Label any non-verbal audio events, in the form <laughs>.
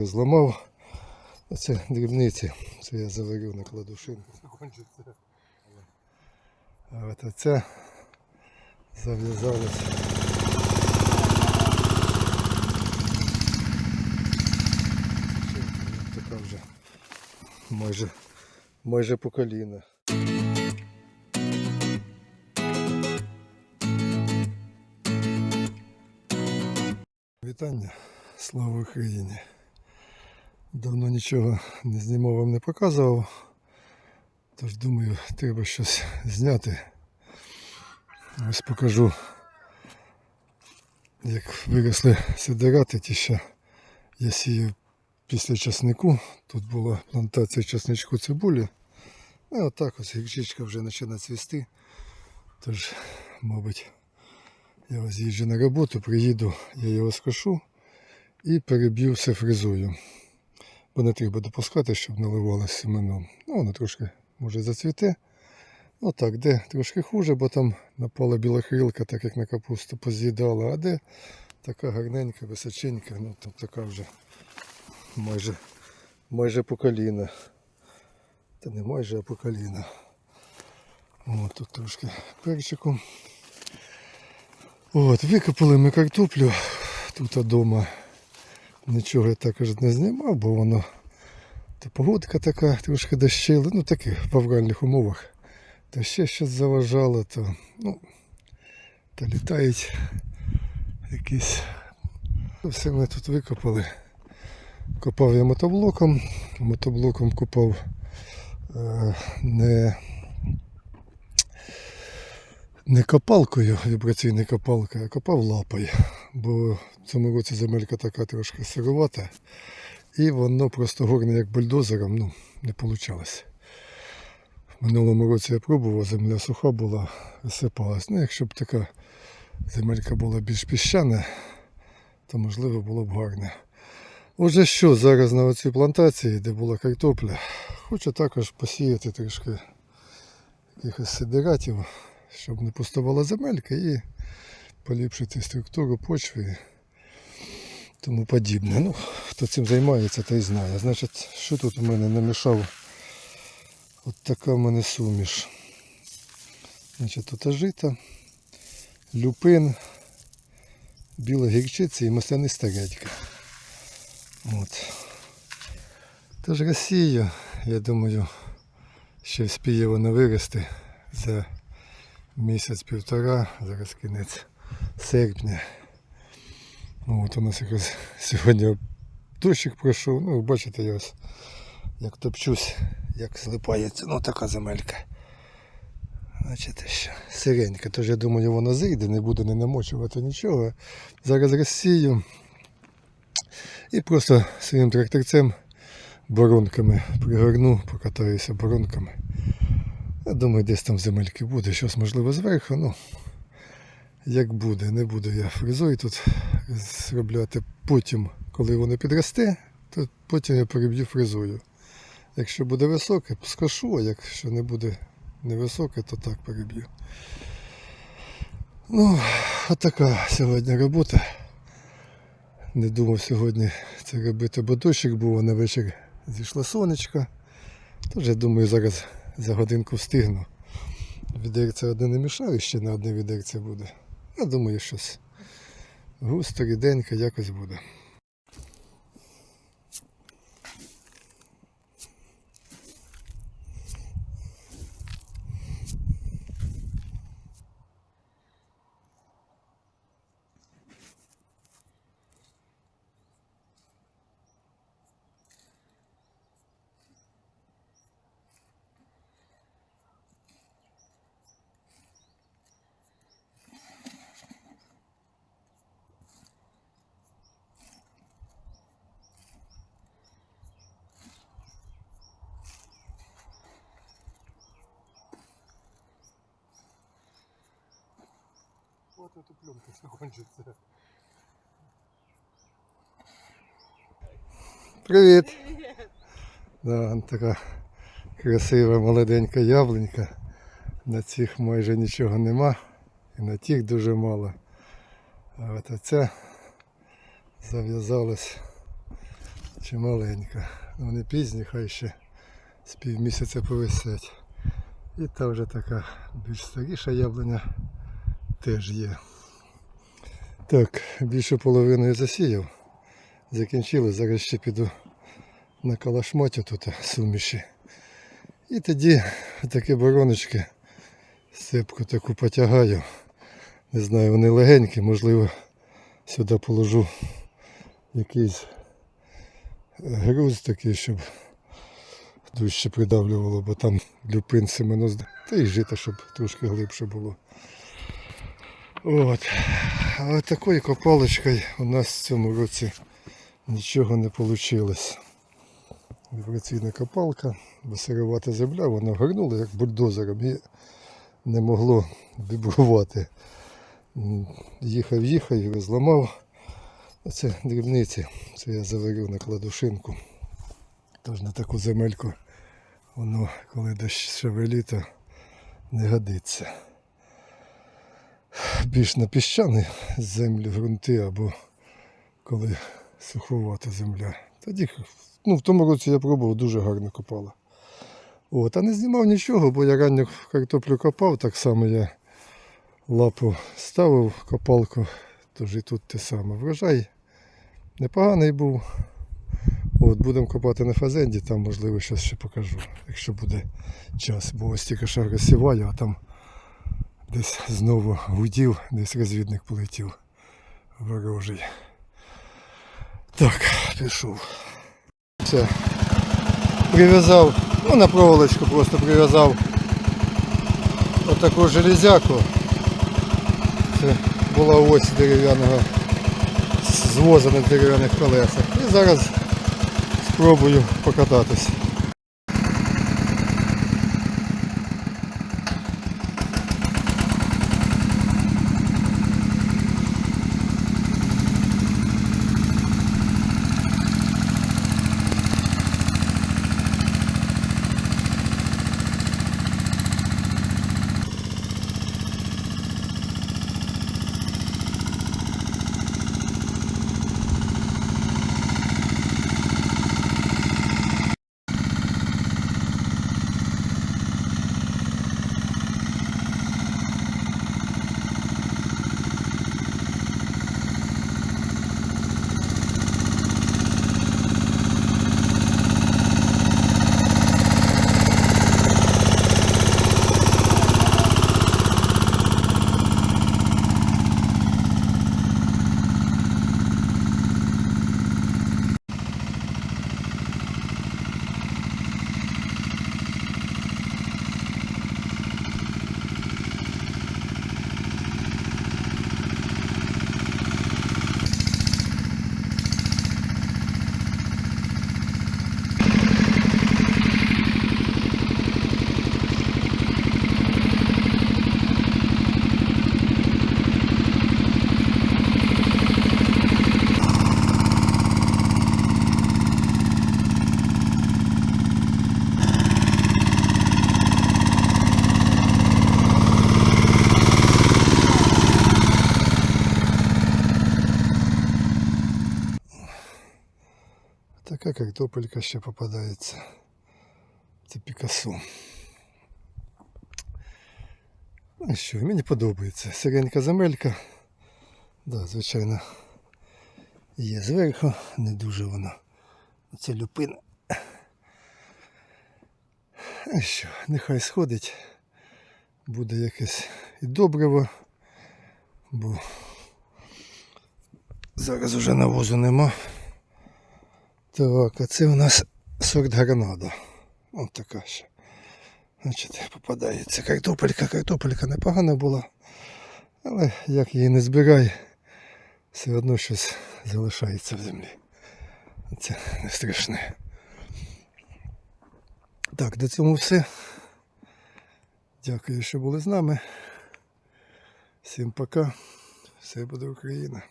Зламав. Оце дрібниці. Це я заварю на кладушинку. А от оце зав'язалось. Така вже майже, майже по коліна. Вітання, слава Україні. Давно нічого не знімав вам не показував. Тож думаю, треба щось зняти. Ось покажу, як виросли сидирати, ті ще я сію після часнику. Тут була плантація часничку цибулі. А отак ось гірчичка вже починає цвісти. Тож, мабуть, я ось їжджу на роботу, приїду, я його скошу і переб'ю все фрезою. Бо не треба допускати, щоб наливалося семеном. Ну, воно трошки може зацвіте. Ну так, де трошки хуже, бо там напала біла хрілка, так як на капусту поз'їдала, а де така гарненька, височенька, ну там така вже майже, майже по коліна. Та не майже, а по коліна. О, тут трошки перчику. От, викопали ми картоплю тут вдома. Нічого я також не знімав, бо воно та погодка така, трошки дощила, ну таких в авральних умовах. Та ще щось заважало, то ну, та літають якісь. Все ми тут викопали. Копав я мотоблоком, мотоблоком копав е, не, не копалкою, вібраційною копалкою, а копав лапою. Бо цьому році земелька така трошки сирувата. І воно просто горне як бульдозером, ну, не вийшло. В минулому році я пробував, земля суха була, висипалась. Ну, якщо б така земелька була більш піщана, то можливо було б гарне. Отже, що зараз на оцій плантації, де була картопля, хочу також посіяти трішки якихось сидератів, щоб не пустувала земелька і поліпшити структуру почви тому подібне. Ну, хто цим займається, той знає. Значить, що тут у мене намішав? От така в мене суміш. Значить, тут ажита, люпин, біла гірчиця і масляний старедька. От. Тож Росію, я думаю, ще вспіє вона вирости за місяць-півтора, зараз кінець серпня. Ну, От у нас якраз <laughs> сьогодні дощик пройшов. Ну, бачите, я ось як топчусь, як злипається. Ну така земелька. Бачите, що сиренька. Тож я думаю, вона зійде, не буду не намочувати нічого. Зараз розсію. І просто своїм тракторцем боронками пригорну, покатаюся боронками. Я думаю, десь там земельки буде, щось можливо зверху. Ну, як буде, не буду я фрезою тут зробляти. Потім, коли воно підросте, то потім я переб'ю фрезою. Якщо буде високе, скошу, а якщо не буде невисоке, то так переб'ю. Ну, отака сьогодні робота. Не думав сьогодні це робити, бо дощик був, а на вечір зійшло сонечко. Тож я думаю, зараз за годинку встигну. Відерця одне не мішаю, ще на одне відерце буде. Я думаю, щось густо, ріденько якось буде. Вот эта пленка закончится. Привіт! Да, така красива молоденька яблунька. На цих майже нічого нема. І на тих дуже мало. А от оця зав'язалась чи маленька. Ну, Вони пізні, хай ще з півмісяця повисять. І та вже така більш старіша яблуня теж є. Так, більше половиною засіяв. Закінчили, зараз ще піду на калашмоті тут суміші. І тоді такі бороночки сипку таку потягаю. Не знаю, вони легенькі, можливо, сюди положу якийсь груз такий, щоб дужче придавлювало, бо там люпин семено зда- та й жити, щоб трошки глибше було. От. А такою копалочкою у нас в цьому році нічого не вийшло. Вібраційна копалка, бо сировата земля, вона горнула як бульдозером і не могло вібрувати. Їхав, їхав, його зламав. Це дрібниці. Це я заварю на кладушинку. Тож на таку земельку воно, коли дощ шевелі, то не годиться. Більш на піщані землі, ґрунти або коли суховата земля. Тоді, ну, в тому році я пробував, дуже гарно копала. От, а не знімав нічого, бо я ранню картоплю копав, так само я лапу ставив копалку, тож і тут те саме. Врожай непоганий був. От, будемо копати на фазенді, там можливо щось ще покажу, якщо буде час. Бо ось тільки що розсіваю, а там десь знову гудів, десь розвідник полетів ворожий. Так, пішов. Все. Прив'язав, ну на проволочку просто прив'язав отаку железяку. Це була ось дерев'яного звоза на дерев'яних колесах. І зараз спробую покататись. Така картопелька ще попадається. Це Пікасо. Ну що, мені подобається. Сиренька земелька. Да, звичайно, є зверху, не дуже вона. Оце люпина. А що, нехай сходить. Буде якесь і добриво, бо зараз уже навозу нема. Так, а це у нас сорт гранада. Ось така ще. Значить, попадається картопелька, картопелька непогана була. Але як її не збирай, все одно щось залишається в землі. Це не страшне. Так, до цьому все. Дякую, що були з нами. Всім пока. Все буде Україна.